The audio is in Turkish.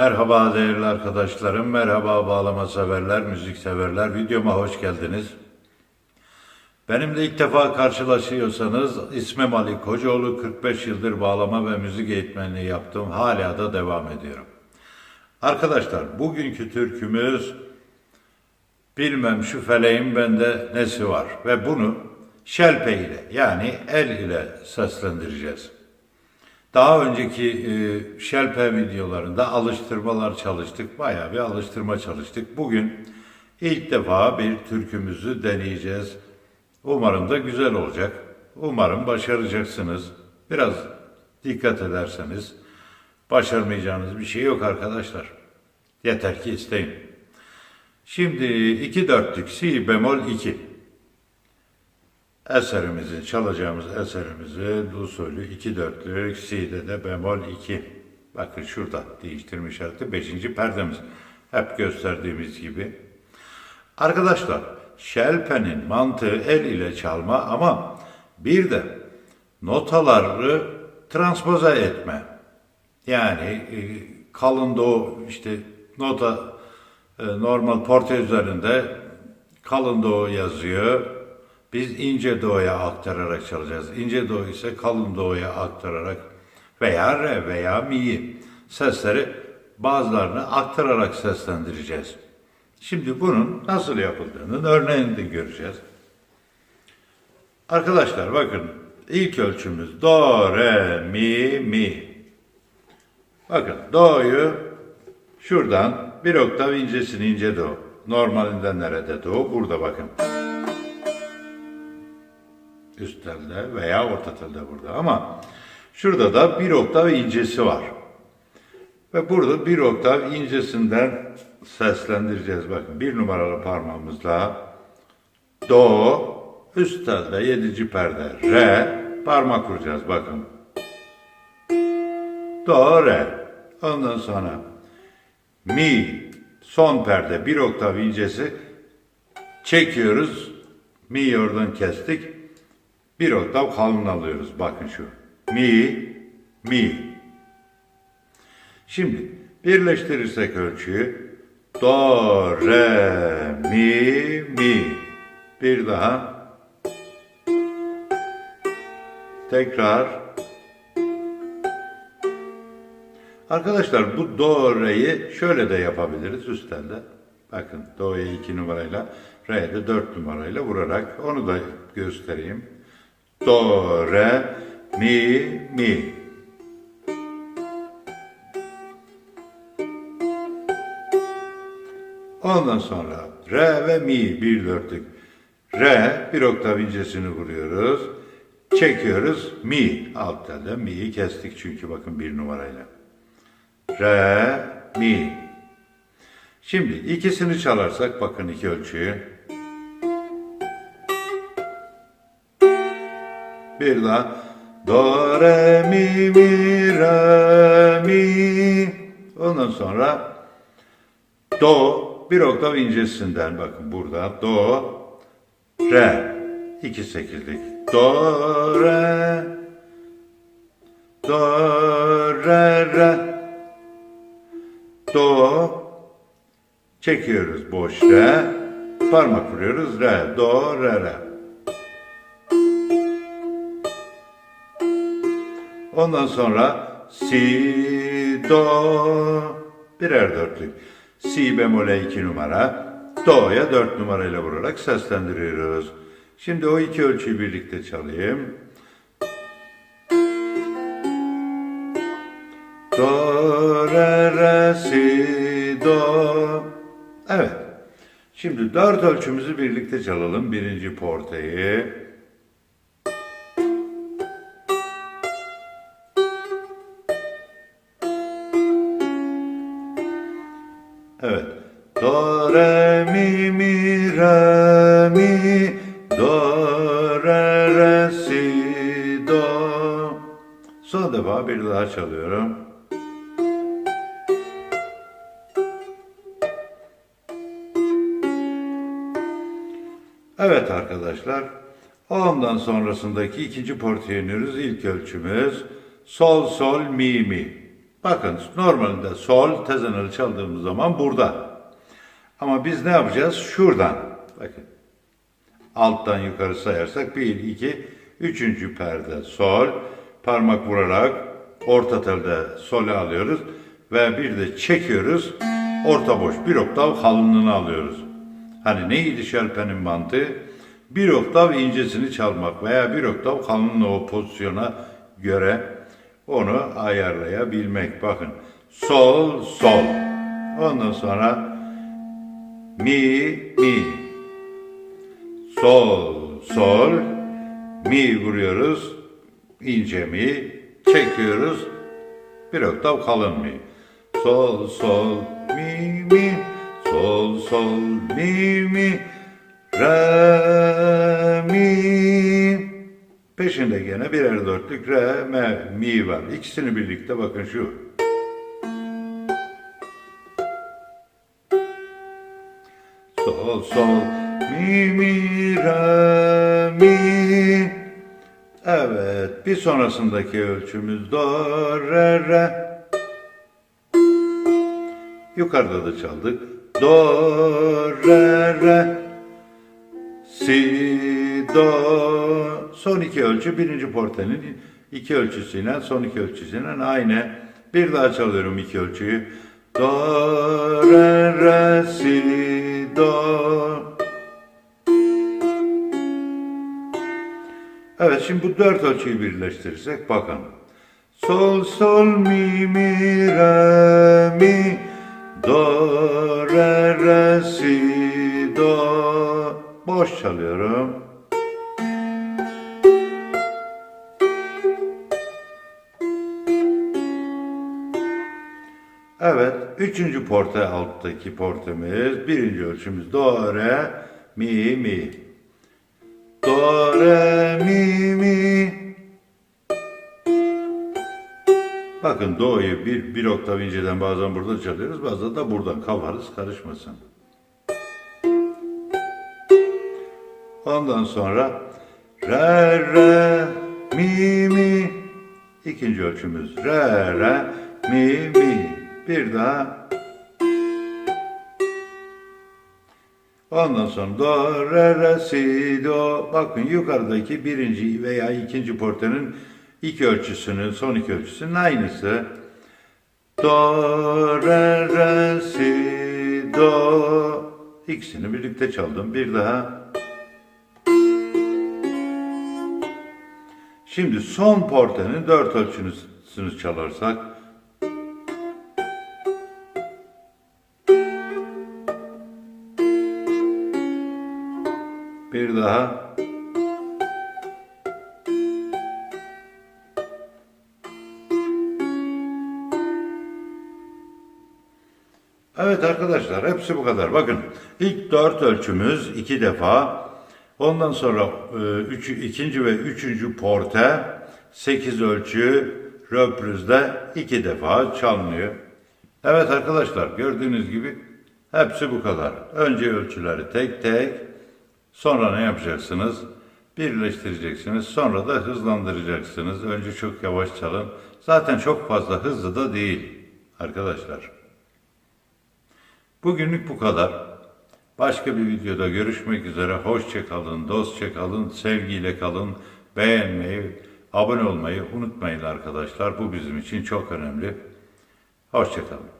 Merhaba değerli arkadaşlarım, merhaba bağlama severler, müzik severler. Videoma hoş geldiniz. Benimle ilk defa karşılaşıyorsanız ismim Ali Kocaoğlu, 45 yıldır bağlama ve müzik eğitmenliği yaptım. Hala da devam ediyorum. Arkadaşlar bugünkü türkümüz Bilmem şu feleğin bende nesi var ve bunu şelpe ile yani el ile seslendireceğiz. Daha önceki e, şelpe videolarında alıştırmalar çalıştık. Bayağı bir alıştırma çalıştık. Bugün ilk defa bir türkümüzü deneyeceğiz. Umarım da güzel olacak. Umarım başaracaksınız. Biraz dikkat ederseniz başarmayacağınız bir şey yok arkadaşlar. Yeter ki isteyin. Şimdi iki dörtlük si bemol 2 eserimizi, çalacağımız eserimizi usulü iki dörtlük, si'de de bemol 2. Bakın şurada değiştirme işareti 5. perdemiz. Hep gösterdiğimiz gibi. Arkadaşlar, şelpenin mantığı el ile çalma ama bir de notaları transpoze etme. Yani e, kalın do işte nota e, normal porte üzerinde kalın do yazıyor. Biz ince do'ya aktararak çalacağız. İnce do ise kalın do'ya aktararak veya re veya mi'yi sesleri bazılarını aktararak seslendireceğiz. Şimdi bunun nasıl yapıldığının örneğini de göreceğiz. Arkadaşlar bakın ilk ölçümüz do, re, mi, mi. Bakın do'yu şuradan bir oktav incesini ince do. Normalinde nerede do? Burada bakın. Üst telde veya orta telde burada ama şurada da bir oktav incesi var. Ve burada bir oktav incesinden seslendireceğiz. Bakın bir numaralı parmağımızla do, üst telde yedinci perde re, parmak vuracağız bakın. Do, re. Ondan sonra mi, son perde bir oktav incesi çekiyoruz. Mi oradan kestik. Bir oktav kalın alıyoruz. Bakın şu. Mi, mi. Şimdi birleştirirsek ölçüyü do, re, mi, mi. Bir daha. Tekrar. Arkadaşlar bu do, re'yi şöyle de yapabiliriz üstten de. Bakın do'ya iki numarayla, re'ye de dört numarayla vurarak onu da göstereyim. Do, re, mi, mi. Ondan sonra re ve mi bir dörtlük. Re bir oktav incesini vuruyoruz. Çekiyoruz. Mi alt telde mi'yi kestik çünkü bakın bir numarayla. Re, mi. Şimdi ikisini çalarsak bakın iki ölçüyü. Bir daha. Do, re, mi, mi, re, mi. Ondan sonra do bir oktav incesinden bakın burada do, re. iki sekizlik. Do, re. Do, re, re. Do. Çekiyoruz boş re. Parmak vuruyoruz re. Do, re, re. Ondan sonra si, do, birer dörtlük. Si bemole iki numara, do'ya dört numarayla vurarak seslendiriyoruz. Şimdi o iki ölçüyü birlikte çalayım. Do, re, re, si, do. Evet. Şimdi dört ölçümüzü birlikte çalalım. Birinci porteyi. Mi. Do, re, re, si, do. Son defa bir daha çalıyorum. Evet arkadaşlar. Ondan sonrasındaki ikinci portaya iniyoruz. İlk ölçümüz sol sol mi mi. Bakın normalde sol tezeneli çaldığımız zaman burada. Ama biz ne yapacağız? Şuradan. Bakın. Alttan yukarı sayarsak 1, 2, 3. perde sol. Parmak vurarak orta telde sole alıyoruz. Ve bir de çekiyoruz. Orta boş. Bir oktav kalınlığını alıyoruz. Hani neydi şelpenin mantığı? Bir oktav incesini çalmak veya bir oktav kalınlığı o pozisyona göre onu ayarlayabilmek. Bakın sol sol. Ondan sonra mi mi. Sol sol. Mi vuruyoruz. ince mi. Çekiyoruz. Bir oktav kalın mi. Sol sol mi mi. Sol sol mi mi. Re mi. Peşinde gene birer dörtlük re, me, mi var. İkisini birlikte bakın şu. Sol sol mi mi re. Evet bir sonrasındaki ölçümüz do re re. Yukarıda da çaldık. Do re re. Si, do, son iki ölçü birinci portenin iki ölçüsüyle son iki ölçüsüyle aynı. Bir daha çalıyorum iki ölçüyü. Do, re, re, si, do. Evet şimdi bu dört ölçüyü birleştirirsek bakın. Sol, sol, mi, mi, re, mi, do, re, re, si, do. Boş çalıyorum. Evet, üçüncü porte alttaki portemiz, birinci ölçümüz do, re, mi, mi. Do, re, mi, mi. Bakın do'yu bir, bir oktav inceden bazen burada çalıyoruz, bazen de buradan kafanız karışmasın. Ondan sonra re re mi mi ikinci ölçümüz re re mi mi bir daha Ondan sonra do re re si do bakın yukarıdaki birinci veya ikinci portenin iki ölçüsünün son iki ölçüsünün aynısı. Do re re si do ikisini birlikte çaldım. Bir daha. Şimdi son portenin dört ölçüsünü çalarsak bir daha Evet arkadaşlar hepsi bu kadar. Bakın ilk dört ölçümüz iki defa. Ondan sonra e, üç, ikinci ve üçüncü porte sekiz ölçü röprüzde iki defa çalınıyor. Evet arkadaşlar gördüğünüz gibi hepsi bu kadar. Önce ölçüleri tek tek sonra ne yapacaksınız? Birleştireceksiniz. Sonra da hızlandıracaksınız. Önce çok yavaş çalın. Zaten çok fazla hızlı da değil arkadaşlar. Bugünlük bu kadar. Başka bir videoda görüşmek üzere. Hoşça kalın, dostça kalın, sevgiyle kalın. Beğenmeyi, abone olmayı unutmayın arkadaşlar. Bu bizim için çok önemli. Hoşça kalın.